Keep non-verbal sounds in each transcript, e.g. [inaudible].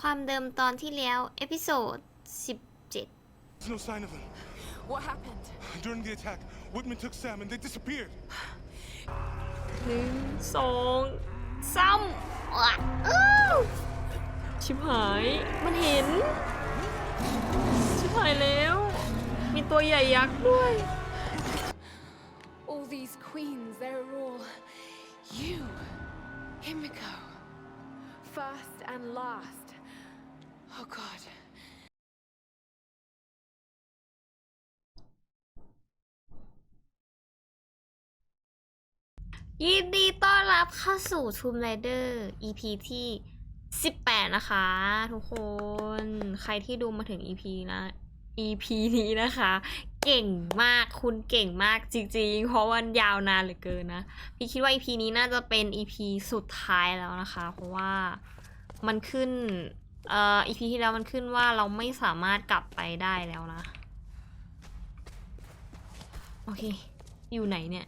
ความเดิมตอนที่แล้ว เอพิโซด 17 There's no sign of them. What happened? During the attack, Whitman took Sam and they disappeared. หนึ่งสองสามอะอื้อชิบหาย มันเห็น ชิบหายแล้ว มีตัวใหญ่ยักษ์ด้วย All these queens, they're all you, Himiko. First and last. Oh god. ยินดีต้อนรับเข้าสู่ Tomb Raider EP ที่ 18 นะคะ ทุกคน ใครที่ดูมาถึง EP นะ EP นี้นะคะ เก่งมากคุณเก่งมากจริงๆ เพราะวันยาวนานเหลือเกินนะ พี่คิดว่า EP นี้น่าจะเป็น EP สุดท้ายแล้วนะคะ เพราะว่ามันขึ้น เอ่อ EP ที่แล้วมันขึ้นว่าเราไม่สามารถกลับไปได้แล้วนะ โอเค อยู่ไหนเนี่ย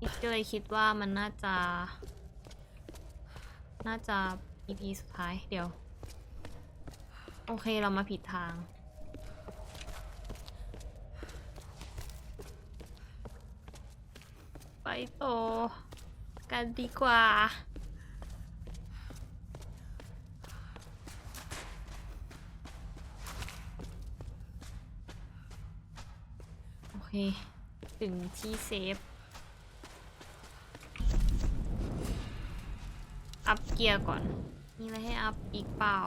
อีกก็เลยคิดว่ามันน่าจะ น่าจะ EP สุดท้ายเดี๋ยว โอเคเรามาผิดทางไปต่อกันดีกว่า ถึงที่เซฟ อัพเกียร์ก่อน มีอะไรให้อัพอีกเปล่า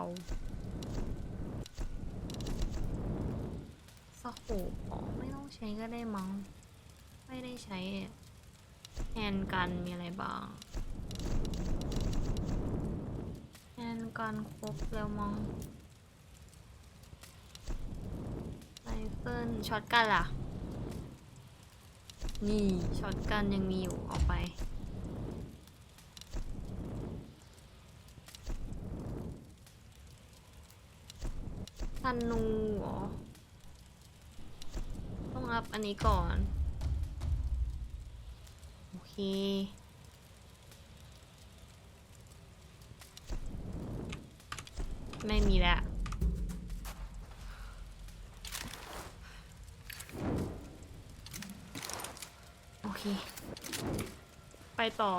สโคปอ๋อไม่ต้องใช้ก็ได้มั้ง ไม่ได้ใช้แฮนกันมีอะไรบ้างแฮนกันครบแล้วมั้งไรเฟิลช็อตกันล่ะ นี่ช็อตกันยังมีอยู่เอาไปธนูเหรอ ต้องอัพอันนี้ก่อน โอเคไม่มีแล้ว โอเค ไปต่อ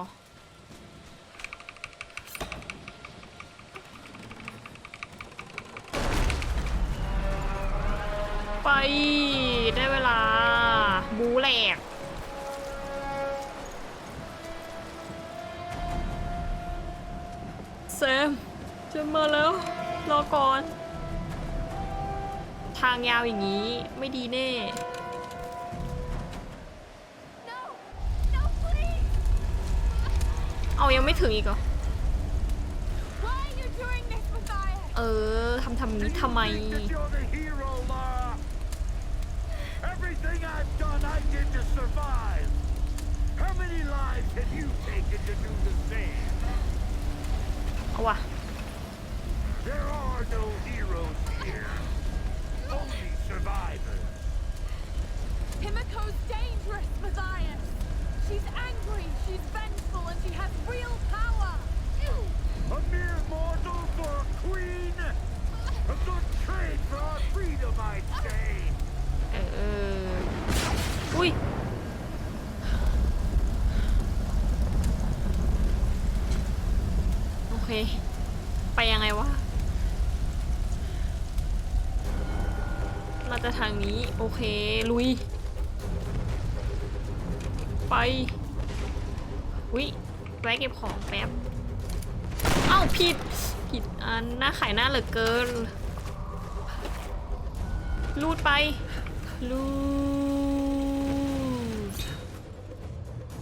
ไป ได้เวลา บูแหลกแซมจะมาแล้ว รอก่อน ทางยาวอย่างนี้ไม่ดีแน่ ยังไม่ถึงอีกเหรอ Why are you doing this, Matthias? เออทำทำนี้ทำไม think that you're the hero, Lara? Everything I've done, I did to survive. How many lives have you taken to do the same? เอาว่ะ There are no heroes here. Only survivors. Himiko's dangerous, Matthias. She's angry, she's vengeful, and she has real power. A mere mortal for a queen? A good trade for our freedom, I'd say. เอออุ้ยโอเค ไปยังไงวะน่าจะทางนี้ โอเค ลุย ไปวิแวะเก็บของแป๊บ เอ้าผิด ผิดอันหน้าขายหน้าเหลือเกิน ลูดไป ลูด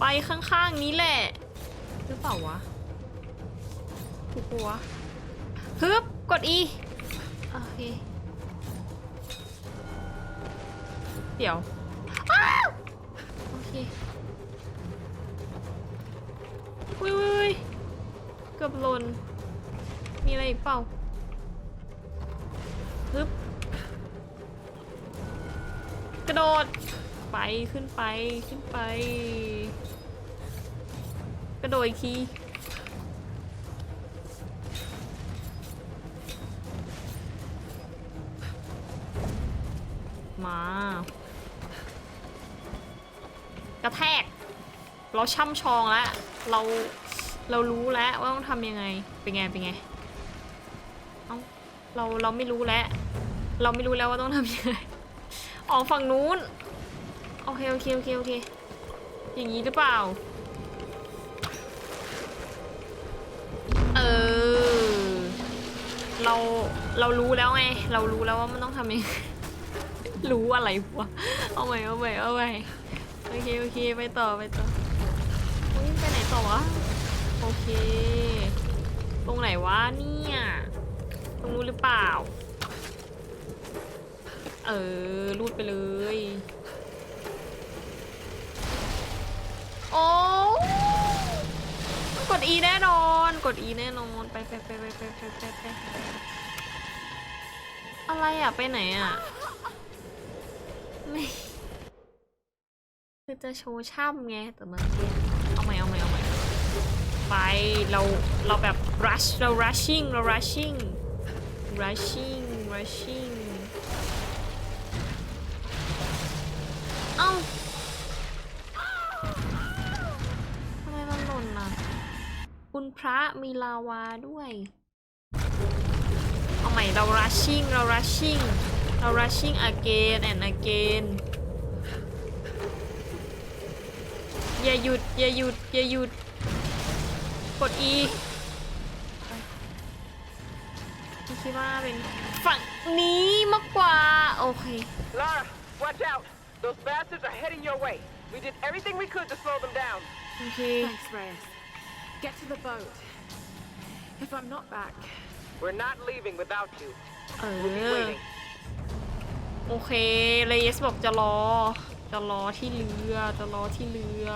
ไปข้างๆนี้แหละ หรือเปล่าวะ ถูกปะวะฮึบ กด E โอเค เดี๋ยว อุ้ยๆเกือบหล่น มีอะไรอีกเปล่าฮึบกระโดด ไปขึ้นไปขึ้นไป กระโดดอีกทีมา กระแทก เราช่ำชองแล้ว เราเรารู้แล้วว่าต้องทำยังไง เป็นไง เป็นไง เอ้าเราเราไม่รู้แล้ว เราไม่รู้แล้วว่าต้องทำยังไง ออกฝั่งนู้น โอเค โอเค โอเค โอเค อย่างนี้หรือเปล่า เออ เรา เรารู้แล้วไง เรารู้แล้วว่ามันต้องทำยังไง รู้อะไรวะ เอาใหม่เอาใหม่เอาใหม่โอเค โอเค ไปต่อ ไปต่อ วะ โอเค ตรงไหนวะเนี่ย ตรงนู้นหรือเปล่า เออรูดไปเลย โอ้กด E แน่นอน กด E แน่นอน ไปไปไปไปไปไปไปไปอะไรอะ ไปไหนอะ ไม่คือจะโชว์ช่ำไงแต่มันเอาใหม่เอาใหม่เอาใหม่ ไป เราเราแบบ rush เรา rushing เรา rushing rushing rushing เอ้าทำไมมันหล่นล่ะ คุณพระมีลาวาด้วย เอาใหม่เรา rushing เรา rushing เรา rushing again and again อย่าหยุด อย่าหยุด อย่าหยุด กด E ไปคิดว่าเป็นฝั่งนี้มากกว่า โอเค Lara, watch out! Those bastards are heading your way. We did everything we could to slow them down. โอเค Thanks, Reyes. Get to the boat. If I'm not back, We're not leaving without you. เอ We'll be อ waiting. โอเคเลเยสบอกจะรอ จะรอที่เรือ จะรอที่เรือ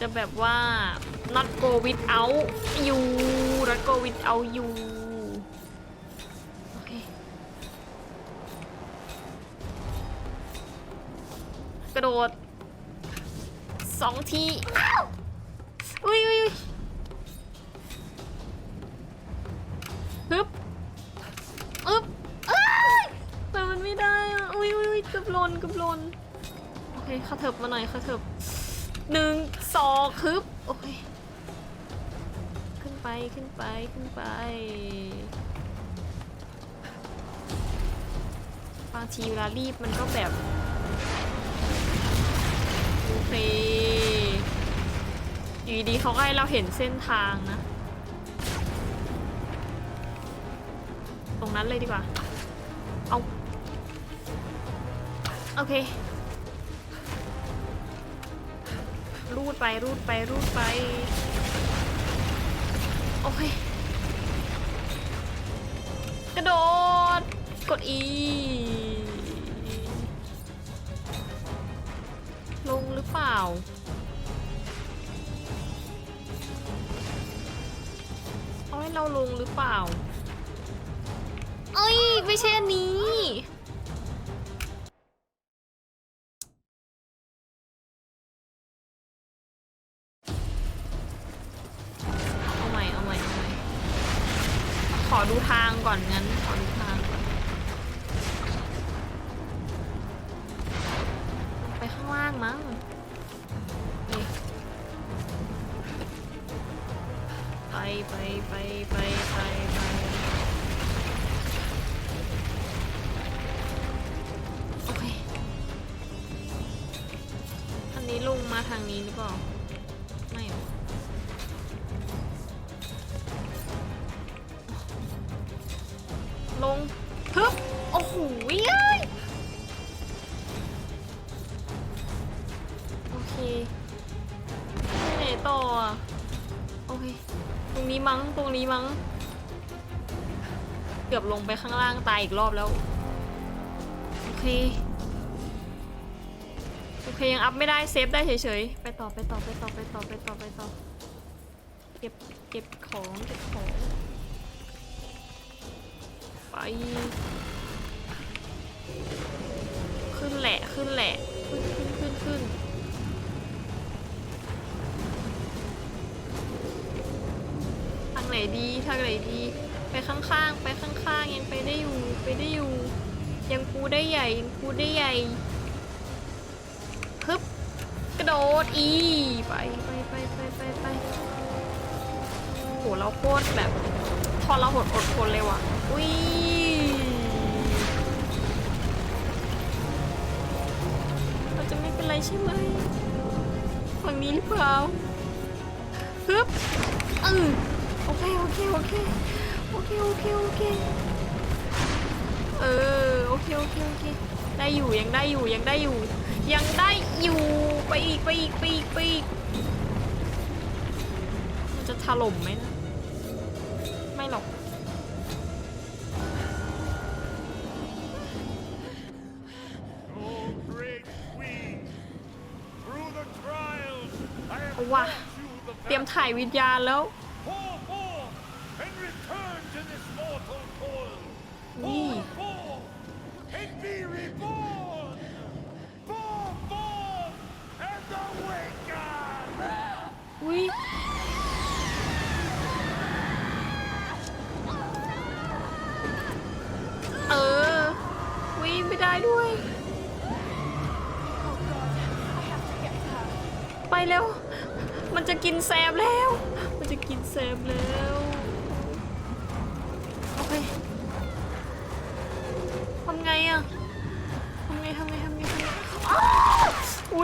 จะแบบว่า not go without you not go without you โอเค กระโดดสองที อ้าวอุ้ยอุ้ยฮึบอึบอ้ยแต่มันไม่ได้อะอุ้ยอุ้ยอุ้ยเกือบหลนเกือบหลนโอเคข้าเถิบมาหน่อยข้าเถิบหนึ่ง สอคึบโอเคขึ้นไปขึ้นไปขึ้นไป บางทีเวลารีบมันก็แบบโอเคอยู่ดีๆเขาก็ให้เราเห็นเส้นทางนะ ตรงนั้นเลยดีกว่า เอา โอเค รูดไปรูดไปรูดไป โอเค กระโดด กด E ลงหรือเปล่า เอาให้เราลงหรือเปล่า เอ้ย ไม่ใช่อันนี้ นี้ลงมาทางนี้หรือเปล่า ไม่หรอลงฮึบโอ้โห้ยโอเคไปไหนต่ออะโอเค ตรงนี้มั้ง ตรงนี้มั้ง เกือบลงไปข้างล่างตายอีกรอบแล้ว โอเค เคยังอัพไม่ได้เซฟได้เฉยๆ ไปต่อไปต่อไปต่อไปต่อไปต่อไปต่อ เก็บเก็บของเก็บของ ไป ขึ้นแหละขึ้นแหละ ขึ้นขึ้นขึ้นขึ้นทางไหนดีทางไหนดี ไปข้างๆ ไปข้างๆ ยังไปได้อยู่ไปได้อยู่ ยังกูได้ใหญ่ยังกูได้ใหญ่ ระโดด อีไปไปไปไปไปไปโหเราโคตรแบบทรหดอดทนเลยว่ะ อุ้ยเราจะไม่เป็นไรใช่ไหมฝั่งนี้หรือเปล่าฮึบอือโอเค โอเค โอเค โอเค โอเค โอเค เออ โอเค โอเค โอเค ได้อยู่ ยังได้อยู่ ยังได้อยู่ ยังได้อยู่ ไปอีกไปอีกไปอีกไปอีกมันจะถล่มไหมนะไม่หรอก เอาว่ะ เตรียมถ่ายวิญญาณแล้ว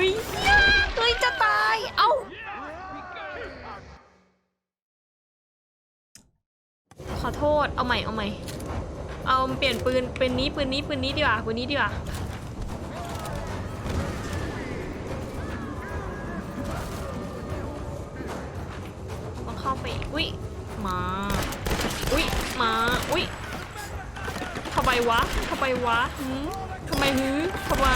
ยเหี้ยเฮ้ยจะตาย เอ้า ขอโทษ เอาใหม่ เอาใหม่ เอาเปลี่ยนปืน ปืนนี้ ปืนนี้ ปืนนี้ดีกว่า ปืนนี้ดีกว่า ต้องเข้าไป อุ้ย มา อุ้ย มา อุ้ยทำไมวะทำไมวะหืมทำไมหือทำไม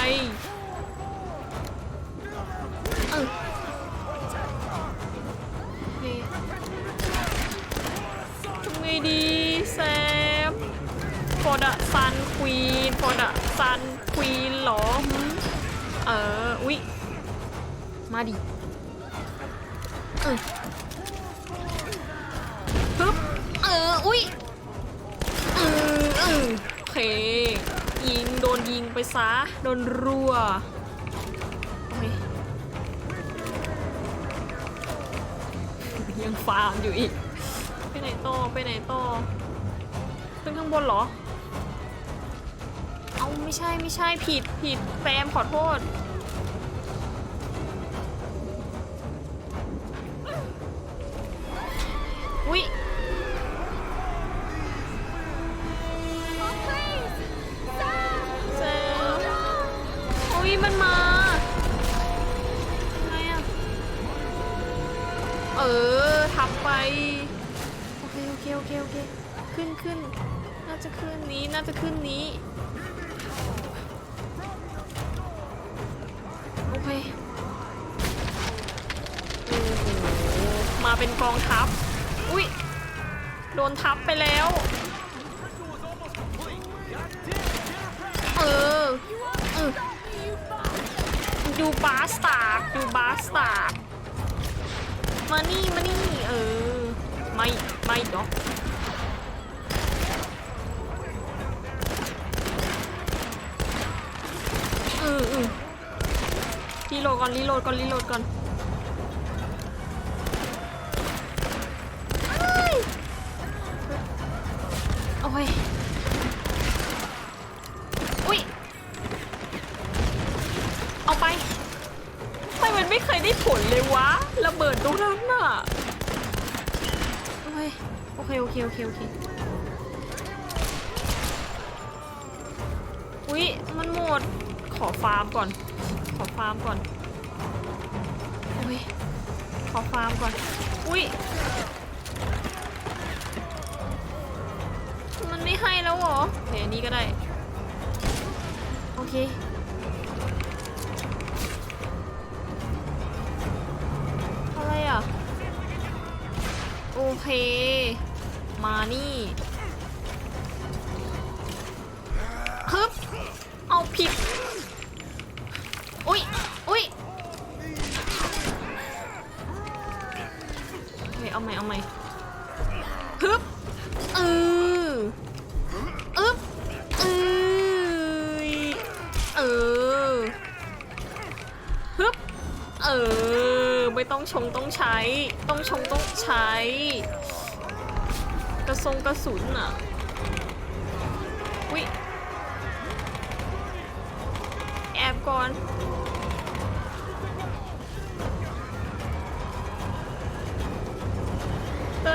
ดีแซมฟอร์ดะซันควีนฟอร์ดะซันควีนหรอเอออุ้ยมาดิปึ๊บเอออุ้ยเออเออโอเคยิงโดนยิงไปซะโดนรัวยังฟาร์มอยู่อีก ไปไหนต่อไปไหนต่อขึ้นข้างบนเหรอ เอาไม่ใช่ไม่ใช่ผิดผิดแฟมขอโทษ น่าจะขึ้นนี้ โอเคโอ้โหมาเป็นกองทัพ อุ้ย โดนทับไปแล้ว เออ เออดูบาสตาร์ดูบาสตาร์มานี่ มานี่ เออ ไม่ ไม่ดอกเออเออรีโหลดก่อนรีโหลดก่อนรีโหลดก่อนเอ้ยโอ้ยอุ้ยเอาไปทำไมมันไม่เคยได้ผลเลยวะระเบิดตรงนั้นน่ะโอเคโอเคโอเคโอเคโอเคอุ้ยมันหมด ขอฟาร์มก่อน ขอฟาร์มก่อน อุ้ย ขอฟาร์มก่อน อุ้ย มันไม่ให้แล้วเหรอโอเคอันนี้ก็ได้ โอเคอะไรอะ โอเค มานี่ เอาใหม่เอาใหม่ฮึบอืออึ๊บอือเออฮึบเออ ไม่ต้องชงต้องใช้ ต้องชงต้องใช้ กระสงกระสุนอะอุ้ยแอบก่อน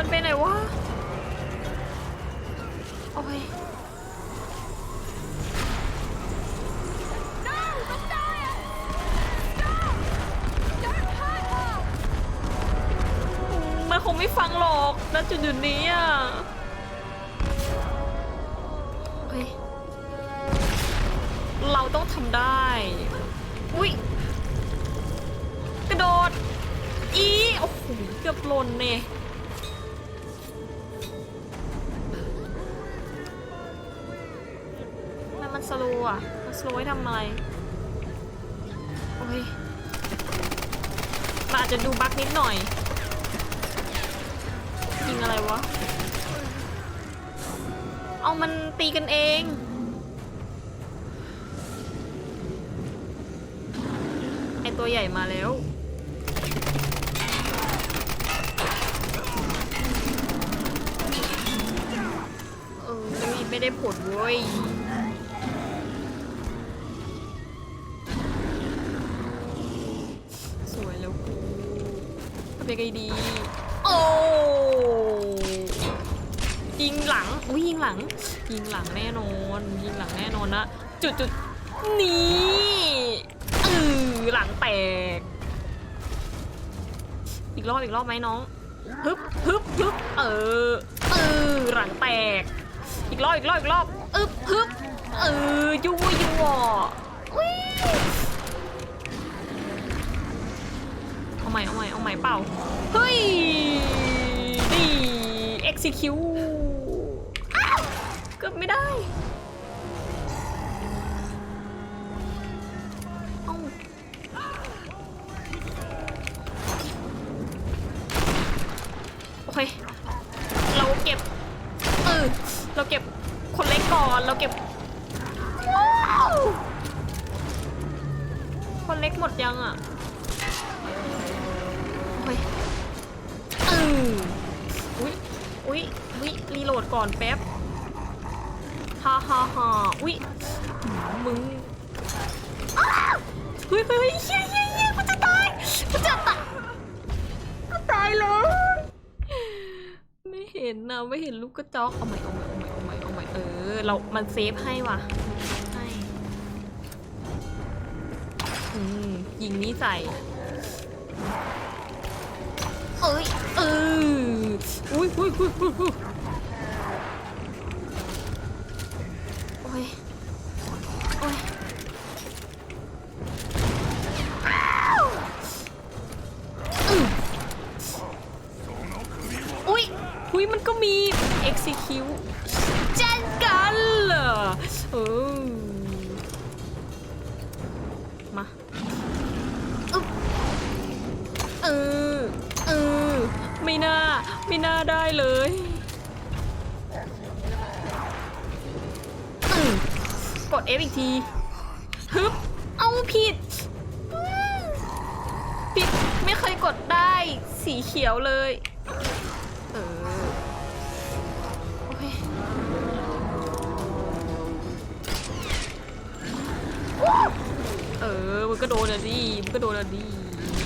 นไปไหนวะ โอ้ยมันคงไม่ฟังหรอกณจุดจุดนี้อะเฮ้ยเราต้องทำได้ อุ้ยกระโดด อี โอ้โห เกือบหล่นเนี่ย สโลว์อะสโลว์ให้ทำอะไร โอ้ยมันอาจจะดูบั๊กนิดหน่อย ยิงอะไรวะ เอามันตีกันเองไอตัวใหญ่มาแล้วเออไม่ได้ผลเว้ย ทำยังไงดี โอ้ยิงหลังอุ้ยยิงหลัง ยิงหลังแน่นอน ยิงหลังแน่นอนนะจุดจุดนี่เออหลังแตก อีกรอบอีกรอบไหมน้องฮึบฮึบฮึบเออเออหลังแตก อีกรอบอีกรอบอีกรอบอึบฮึบเออยั่วยั่ว ใหม่เอาใหม่เอาใหม่เปล่า เฮ้ยดี execute อ้าวเกือบไม่ได้เอาโอเค เราเก็บ เออ เราเก็บคนเล็กก่อน เราเก็บ คนเล็กหมดยังอะ โอ้ยอืออุ๊ยอุ๊ยอุ๊ยรีโหลดก่อนแป๊บฮ่าฮ่าฮ่าอุ๊ยมึงอาวเฮ้ยเฮ้ยเฮ้ยเฮียเฮียเฮียกูจะตายกูจะตายกูตายเลยไม่เห็นนะไม่เห็นลูกกระจอกเอาใหม่เอาใหม่เอาใหม่เอาใหม่เอาใหม่เออเรา มันเซฟให้ว่ะให้อืมยิงนี้ใส่ เอ้ยเอออุ้ยอุ้ยอุ้ยอุ้ย ก็โดนอะดิมันก็โดนอะดิ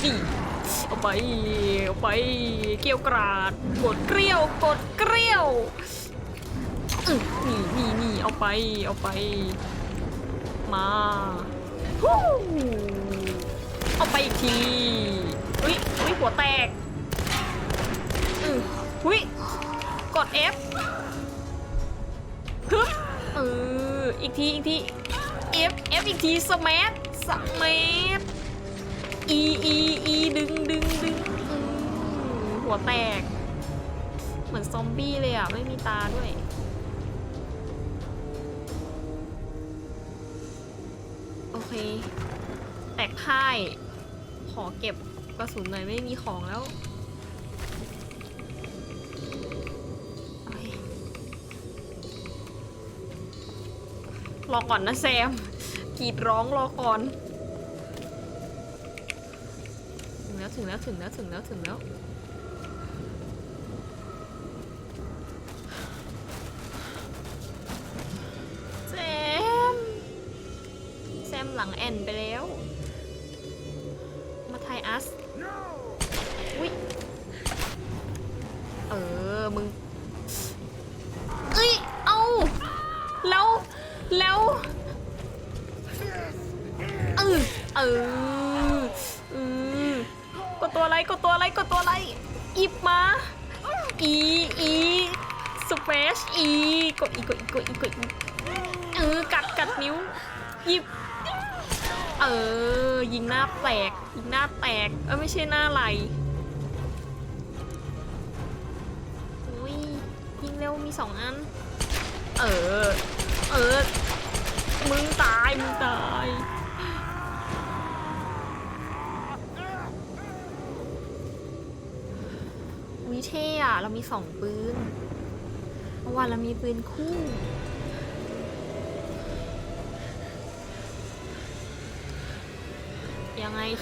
ดิเอาไปเอาไปเกลียวกราด กดเกลียวกดเกลียวนี่นี่นี่เอาไปเอาไป มาฮู้เอาไปอีกทีอุ้ยอุ้ยหัวแตกอืออุ้ยกด F ฮึบเอออีกทีอีกที F F อีกทีสมัท สมัท E E E ดึงดึงดึงหัวแตก เหมือนซอมบี้เลยอะ ไม่มีตาด้วย โอเค แตกพ่าย ขอเก็บกระสุนหน่อยไม่มีของแล้วโอเครอก่อนนะแซม กรีดร้องรอก่อน ถึงแล้วถึงแล้วถึงแล้วถึงแล้วถึงแล้ว กดเออกัดกัดนิ้วหยิบ เออ ยิงหน้าแตกยิงหน้าแตกเออไม่ใช่หน้าไหลอุ้ยยิงเร็วมีสองอัน เออ เออ มึงตาย มึงตายวิเท่อะเรามีสองปืนเมื่อวานเรามีปืนคู่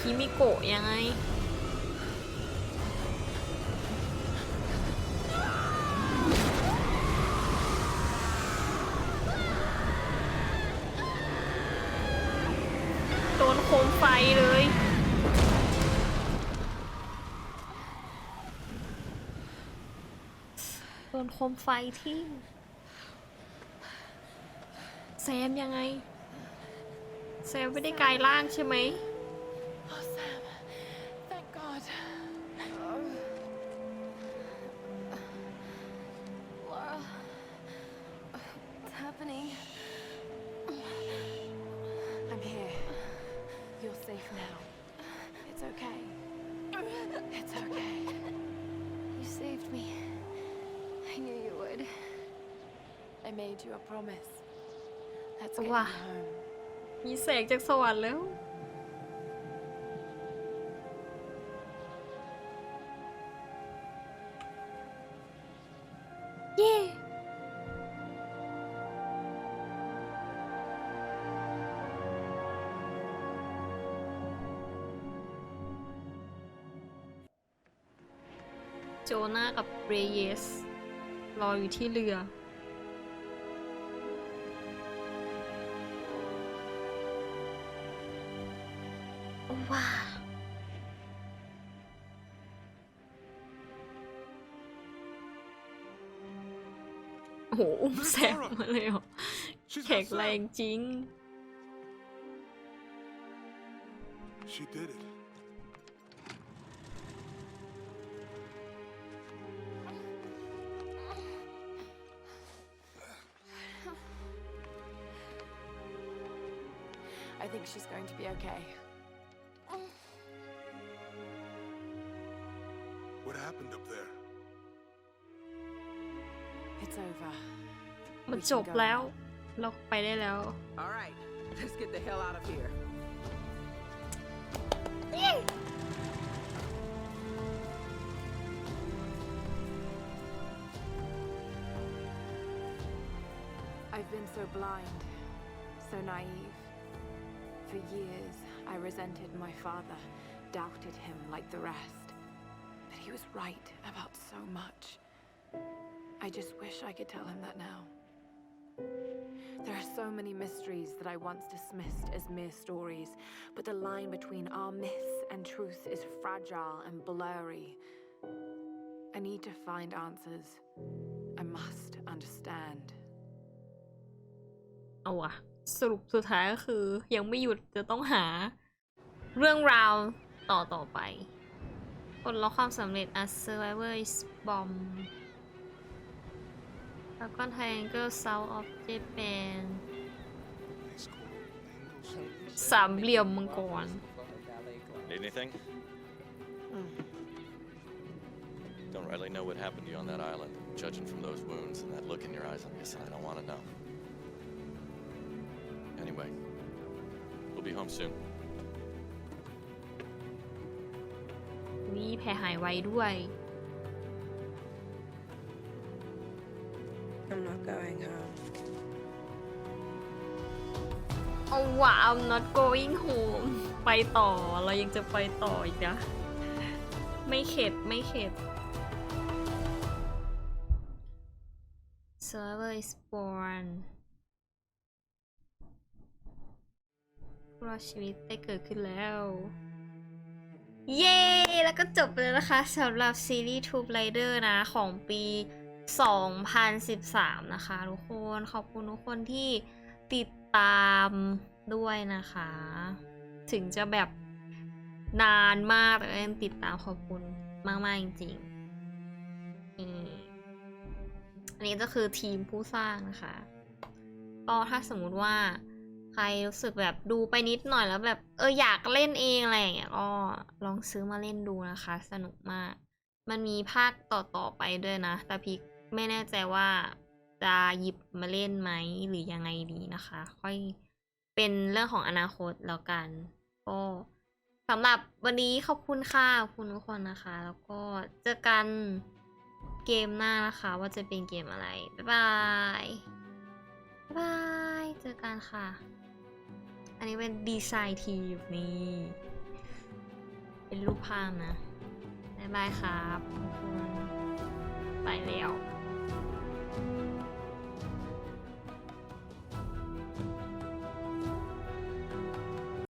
คิมิโกะยังไงโดนโคมไฟเลยโดนโคมไฟที่แซมยังไง แซมไม่ได้กลายร่างใช่ไหม แสงจากสวรรค์แล้วเย้โจนากับเรเยส รออยู่ที่เรือ โอ้[laughs] โห อุ้มแซมมาเลยเหรอ She's แข็ง got แรง Sam. จริง [laughs] She did it. I think she's going to be okay. จบแล้ว เราไปได้แล้ว All right, let's get the hell out of here. I've been so blind, so naive. For years, I resented my father, doubted him like the rest. But he was right about so much. I just wish I could tell him that now. There are so many mysteries that I once dismissed as mere stories, but the line between our myths and truth is fragile and blurry. I need to find answers. I must understand. เอาวะสรุปสุดท้ายก็คือ ยังไม่หยุดจะต้องหา เรื่องราวต่อต่อไปผลลัพธ์ความสำเร็จ A Survivor is Bomb แล้วก็ Triangle South of Japan Nice cool angles. สามเหลี่ยมมังกร Need anything? Don't really know what happened to you on that island. Judging from those wounds and that look in your eyes, I'm guessing I don't want to know. Anyway, we'll be home soon. นี่แผลหายไวด้วย I'm not going home. เอาว่ะ I'm not going home ไปต่อ เรายังจะไปต่ออีกนะ ไม่เข็ด ไม่เข็ด Server is born รอดชีวิตได้เกิดขึ้นแล้ว เย้ แล้วก็จบไปแล้วนะคะสำหรับซีรีส์ Tomb Raider นะ ของปี 2013 นะคะ ทุกคนขอบคุณทุกคนที่ติดตามด้วยนะคะ ถึงจะแบบนานมากแต่ก็ยังติดตามขอบคุณมากๆจริงๆอันนี้ก็คือทีมผู้สร้างนะคะก็ถ้าสมมุติว่าใครรู้สึกแบบดูไปนิดหน่อยแล้วแบบเอออยากเล่นเองอะไรอย่างเงี้ยก็ลองซื้อมาเล่นดูนะคะ สนุกมาก มันมีภาคต่อๆไปด้วยนะ แต่พีค ไม่แน่ใจว่าจะหยิบมาเล่นไหมหรือยังไงดีนะคะ ค่อยเป็นเรื่องของอนาคตแล้วกันก็สำหรับวันนี้ขอบคุณค่ะขอบคุณทุกคนนะคะ แล้วก็เจอกันเกมหน้านะคะ ว่าจะเป็นเกมอะไร บ๊ายบายบ๊ายบายเจอกันค่ะ อันนี้เป็นดีไซน์ทีมนี่เป็นรูปภาพนะบ๊ายบายครับ ไปแล้ว thank you